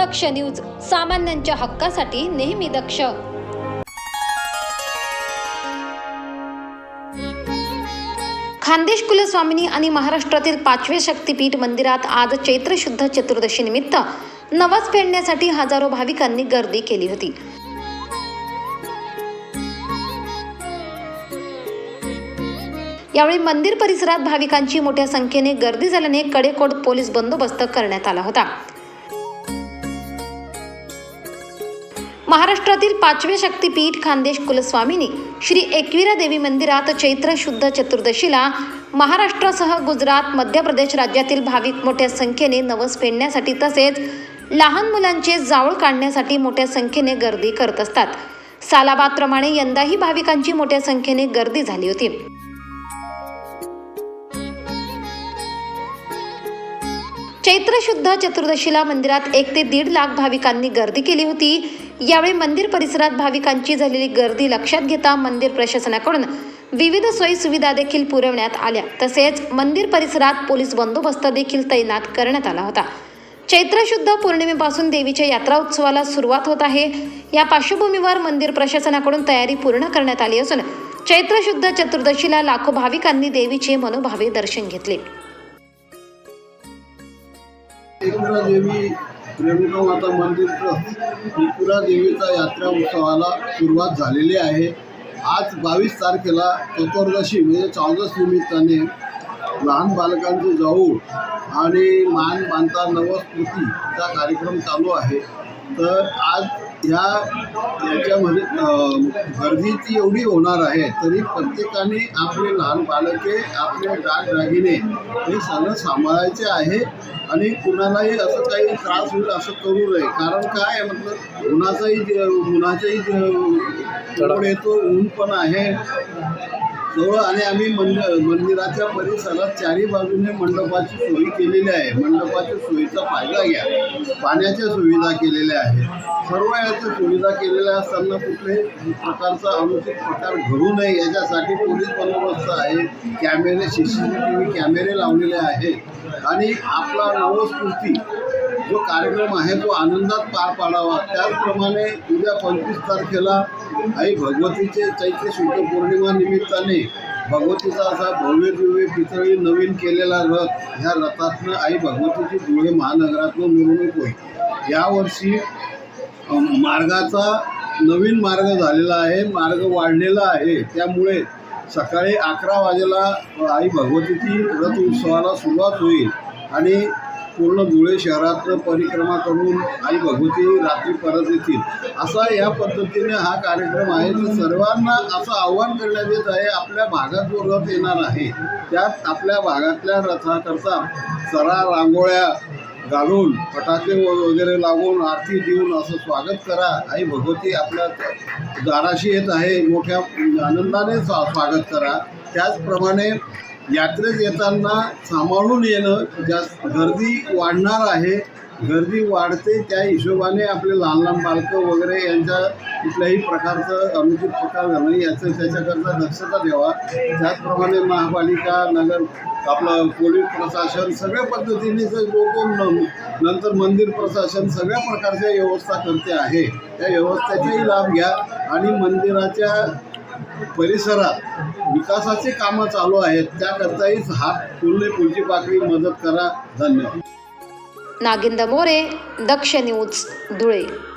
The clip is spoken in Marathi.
दक्ष न्यूज सामान्यांच्या हक्कासाठी नेहमी दक्ष. खानदेश कुलस्वामिनी आणि महाराष्ट्रातील पाचवे शक्तीपीठ मंदिरात आज चैत्र शुद्ध चतुर्दशी निमित्त नवस फेडण्यासाठी हजारो भाविकांनी गर्दी केली होती. यावेळी मंदिर परिसरात भाविकांची मोठ्या संख्येने गर्दी झाल्याने कडेकोट पोलीस बंदोबस्त करण्यात आला होता. महाराष्ट्रातील पाचवे शक्तीपीठ खानदेश कुलस्वामिनी श्री एकविरा देवी मंदिरात चैत्र शुद्ध चतुर्दशीला महाराष्ट्रासह गुजरात मध्य प्रदेश राज्यातील भाविक मोठ्या संख्येने नवस फेडण्यासाठी तसेच लहान मुलांचे जावळ काढण्यासाठी मोठ्या संख्येने गर्दी करत असतात. सालाबादप्रमाणे यंदाही भाविकांची मोठ्या संख्येने गर्दी झाली होती. चैत्र शुद्ध चतुर्दशीला मंदिरात एक ते दीड लाख भाविकांनी गर्दी केली होती. यावेळी मंदिर परिसरात भाविकांची झालेली गर्दी लक्षात घेता मंदिर प्रशासनाकडून विविध सोयी सुविधा देखील पुरवण्यात आल्या. तसेच मंदिर परिसरात पोलीस बंदोबस्त देखील तैनात करण्यात आला होता. चैत्रशुद्ध पौर्णिमेपासून देवीच्या यात्रा उत्सवाला सुरुवात होत आहे. या पार्श्वभूमीवर मंदिर प्रशासनाकडून तयारी पूर्ण करण्यात आली असून चैत्रशुद्ध चतुर्दशीला लाखो भाविकांनी देवीचे मनोभावे दर्शन घेतले. त्रिपुरा देवी रेणुका माता मंदिर ट्रस्ट त्रिपुरा देवीचा यात्रा उत्सवाला सुरुवात झालेली आहे. आज बावीस तारखेला चतुर्दशी म्हणजे चौदस निमित्ताने लहान बालकांचे जाऊ आणि मान बांधता नवस्कृतीचा कार्यक्रम चालू आहे. तर आज ह्या याच्यामध्ये अं, गर्दीची एवढी होणार आहे तरी प्रत्येकाने आपले लहान बालके आपले दागदागिने हे सगळं सांभाळायचे आहे आणि कुणालाही असं काही त्रास होईल असं करू नये. कारण काय म्हटलं उन्हाचाही जे- उन्हाचाही येतो ऊन पण आहे. जवळ आणि आम्ही मंड मंदिराच्या परिसरात चारी बाजूने मंडपाची सोयी केलेली आहे. मंडपाच्या सोयीचा फायदा घ्या. पाण्याच्या सुविधा केलेल्या आहेत. सर्व याच्या सुविधा केलेल्या असताना कुठल्याही प्रकारचा अनुचित प्रकार घडू नये याच्यासाठी पोलीस बंदोबस्त आहे. कॅमेरे सी सी टी व्ही कॅमेरे लावलेले आहेत. आणि आपला नवस्फूर्ती जो कार्यक्रम आहे तो आनंदात पार पाडावा. त्याचप्रमाणे उद्या पंचवीस तारखेला आई भगवतीचे चैत्र शुद्ध पौर्णिमा निमित्ताने भगवतीचा असा भव्य दिव्य पितळी नवीन केलेला रथ ह्या रथातनं आई भगवतीची धुळे महानगरातून मिरवणूक होईल. यावर्षी मार्गाचा नवीन मार्ग झालेला आहे मार्ग वाढलेला आहे. त्यामुळे सकाळी अकरा वाजेला आई भगवतीची रथ उत्सवाला सुरुवात होईल आणि पूर्ण धुळे शहरात परिक्रमा करून आई भगवती रात्री परत येतील. असा या पद्धतीने हा कार्यक्रम आहे. तर सर्वांना असं आव्हान करण्यात येत आहे आपल्या भागात जो रथ येणार आहे. त्यात आपल्या भागातल्या रथाकरता सरा रांगोळ्या घालून फटाके व- वगैरे लावून आरती देऊन असं स्वागत करा. आई भगवती आपल्या दाराशी येत आहे. मोठ्या आनंदाने स्वा स्वागत करा. त्याचप्रमाणे यात्रेत येताना सांभाळून येणं जास्त गर्दी वाढणार आहे. गर्दी वाढते त्या हिशोबाने आपले लहान लहान बालकं वगैरे यांच्या कुठल्याही प्रकारचं अनुचित प्रकार झालं नाही. याचं त्याच्याकरता दक्षता द्यावा. त्याचप्रमाणे महापालिका नगर आपलं पोलीस प्रशासन सगळ्या पद्धतीने जो नंतर मंदिर प्रशासन सगळ्या प्रकारच्या व्यवस्था करते आहे. त्या व्यवस्थेचाही लाभ घ्या आणि मंदिराच्या परिसरात विकासाचे कामं चालू आहेत. त्याकरताही हात फुलणे पुढची पाकळी मदत करा. धन्यवाद. नागिंद मोरे दक्ष न्यूज धुळे.